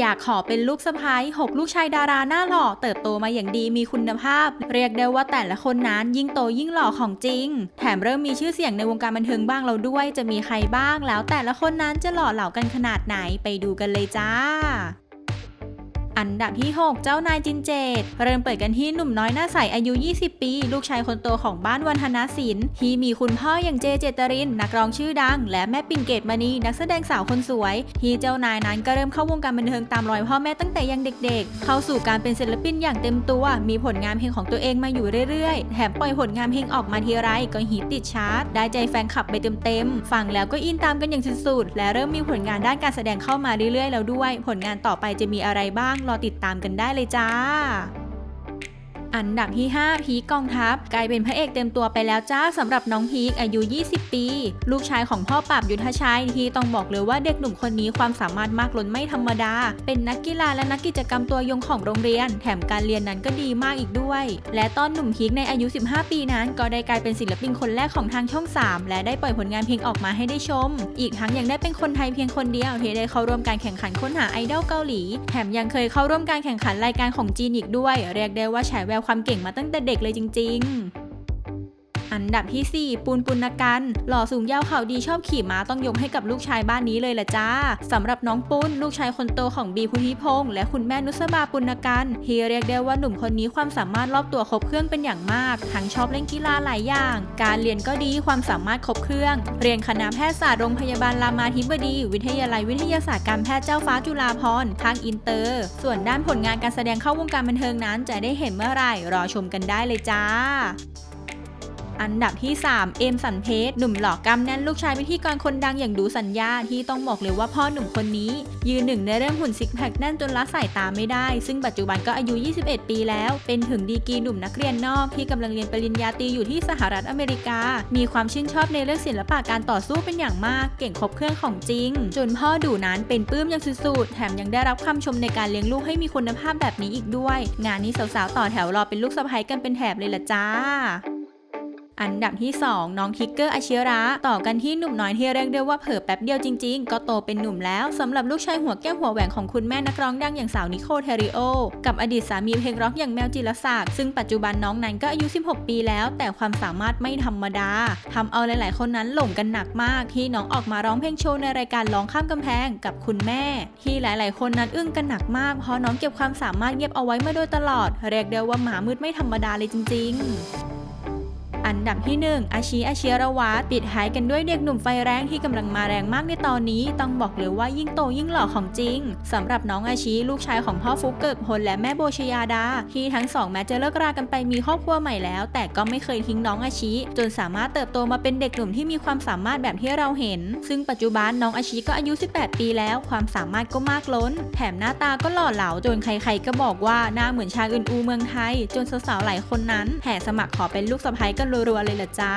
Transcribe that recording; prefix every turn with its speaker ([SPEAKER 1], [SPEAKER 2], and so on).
[SPEAKER 1] อยากขอเป็นลูกสะพ้ายหกลูกชายดาราหน้าหล่อเติบโตมาอย่างดีมีคุณภาพ เรียกได้ว่าแต่ละคนนั้นยิ่งโตยิ่งหล่อของจริง แถมเริ่มมีชื่อเสียงในวงการบันเทิงบ้างเราด้วย จะมีใครบ้าง แล้วแต่ละคนนั้นจะหล่อเหลากันขนาดไหนไปดูกันเลยจ้า อันดับที่ 6 เจ้านายจินเจตเริ่มเปิดกันที่หนุ่มน้อยหน้าใสอายุ 20 ปี ลูกชายคนโตของบ้านวันธนศิลป์ที่มีคุณพ่ออย่างเจเจตริน นักร้องชื่อดัง และแม่ปิ่นเกตมณีนักแสดงสาวคนสวย ที่เจ้านายนั้นก็เริ่มเข้าวงการบันเทิงตามรอยพ่อแม่ตั้งแต่ยังเด็กๆ เข้าสู่การเป็นศิลปินอย่างเต็มตัว มีผลงานเพลงของตัวเองมาอยู่เรื่อยๆ แถมปล่อยผลงานเพลงออกมาทีไรก็ฮิตติดชาร์ตได้ใจแฟนคลับไปเต็มๆฟังแล้วก็อินตามกันอย่างสุดๆและเริ่มมีผลงานด้านการแสดงเข้ามาเรื่อยๆ แล้วด้วย ผลงานต่อไปจะมีอะไรบ้างรอติดตามกันได้เลยจ้า อันดับที่ 5 พีกองทัพ กลายเป็นพระเอกเต็มตัวไปแล้วจ้าสำหรับน้องพีคอายุ 20 ปี ลูกชายของพ่อปราบยุทธชัยที่ต้องบอกเลยว่าเด็กหนุ่มคนนี้ความสามารถมากล้นไม่ธรรมดา เป็นนักกีฬาและนักกิจกรรมตัวยงของโรงเรียน แถมการเรียนนั้นก็ดีมากอีกด้วย และตอนหนุ่มพีคในอายุ 15 ปีนั้น ก็ได้กลายเป็นศิลปินคนแรกของทางช่อง 3 และได้ปล่อยผลงานเพลงออกมาให้ได้ชม อีกทั้งยังได้เป็นคนไทยเพียงคนเดียวที่ได้เข้าร่วมการแข่งขันค้นหาไอดอลเกาหลี แถมยังเคยเข้าร่วมการแข่งขันรายการของจีนอีกด้วย เรียกได้ว่าฉายแววความเก่งมาตั้งแต่เด็กเลยจริง ๆ อันดับที่ 4 ปูนปุณกัน หล่อสูงยาวเข่าดีชอบขี่ม้าต้องยกให้กับลูกชายบ้านนี้เลยละจ้าสำหรับน้องปุ้นลูกชายคนโตของบีพุทธิพงษ์และคุณแม่นุสบาปุณกันที่เรียกได้ว่าหนุ่มคนนี้ความสามารถรอบตัวครบเครื่องเป็นอย่างมาก ทั้งชอบเล่นกีฬาหลายอย่าง การเรียนก็ดีความสามารถครบเครื่อง เรียนคณะแพทยศาสตร์โรงพยาบาลรามาธิบดี วิทยาลัยวิทยาศาสตร์การแพทย์เจ้าฟ้าจุฬาภรณ์ทางอินเตอร์ ส่วนด้านผลงานการแสดงเข้าวงการบันเทิงนั้นจะได้เห็นเมื่อไหร่รอชมกันได้เลยจ้า อันดับที่ 3 เอมสันเพชรหนุ่มหล่อกำแน่นลูกชายพิธีกรคนดังอย่างดูสัญญาที่ต้องบอกเลยว่าพ่อหนุ่มคนนี้ ยืนหนึ่งในเรื่องหุ่นซิกแพคแน่นจนละสายตาไม่ได้ ซึ่งปัจจุบันก็อายุ 21 ปีแล้ว เป็นถึงดีกรีหนุ่มนักเรียนนอกที่กำลังเรียนปริญญาตรีอยู่ที่สหรัฐอเมริกา มีความชื่นชอบในเรื่องศิลปะการต่อสู้เป็นอย่างมาก เก่งครบเครื่องของจริง จนพ่อดูนั้นเป็นปลื้มอย่างสุดๆแถมยังได้รับคำชมในการเลี้ยงลูกให้มีคุณภาพแบบนี้อีกด้วย งานนี้สาวๆต่อแถวรอเป็นลูกสะใภ้กันเป็นแถบเลยล่ะจ้า อันดับที่ 2 น้องทิกเกอร์อาชิระ ต่อกันที่หนุ่มน้อยที่เรียกได้ว่าเผลอแป๊บเดียวจริงๆ ก็โตเป็นหนุ่มแล้วสำหรับลูกชายหัวแก้วหัวแหวนของคุณแม่นักร้องดังอย่างสาวนิโคเทริโอ กับอดีตสามีเพลงร็อกอย่างแมวจิรศักดิ์ซึ่งปัจจุบันน้องนั้นก็อายุ 16 ปีแล้ว แต่ความสามารถไม่ธรรมดาทำเอาหลายๆ คนนั้นหลงกันหนักมาก ที่น้องออกมาร้องเพลงโชว์ในรายการร้องข้ามกำแพงกับคุณแม่ ที่หลาย ๆ คนนั้นอึ้งกันหนักมากเพราะน้องเก็บความสามารถเงียบเอาไว้มาโดยตลอด เรียกได้ว่าหมามืดไม่ธรรมดาเลยจริง ๆ อันดับที่ 1 อาชีอาเชียรวัตปิดท้ายกันด้วยเด็กหนุ่มไฟแรงที่กำลังมาแรงมากในตอนนี้ ต้องบอกเลยว่ายิ่งโตยิ่งหล่อของจริงสำหรับน้องอาชีลูกชายของพ่อฟุกเกิกพลและแม่โบชยาดา ที่ทั้งสองแม้จะเลิกรากันไปมีครอบครัวใหม่แล้ว แต่ก็ไม่เคยทิ้งน้องอาชีจนสามารถเติบโตมาเป็นเด็กหนุ่มที่มีความสามารถแบบที่เราเห็น ซึ่งปัจจุบันน้องอาชีก็อายุ 18 ปีแล้ว ความสามารถก็มากล้น แถมหน้าตาก็หล่อเหลาจนใครๆก็บอกว่าหน้าเหมือนชางอึนอูเมืองไทย จนสาวๆหลายคนนั้นแห่สมัครขอเป็นลูกสะใภ้กันรัวๆเลยล่ะจ้า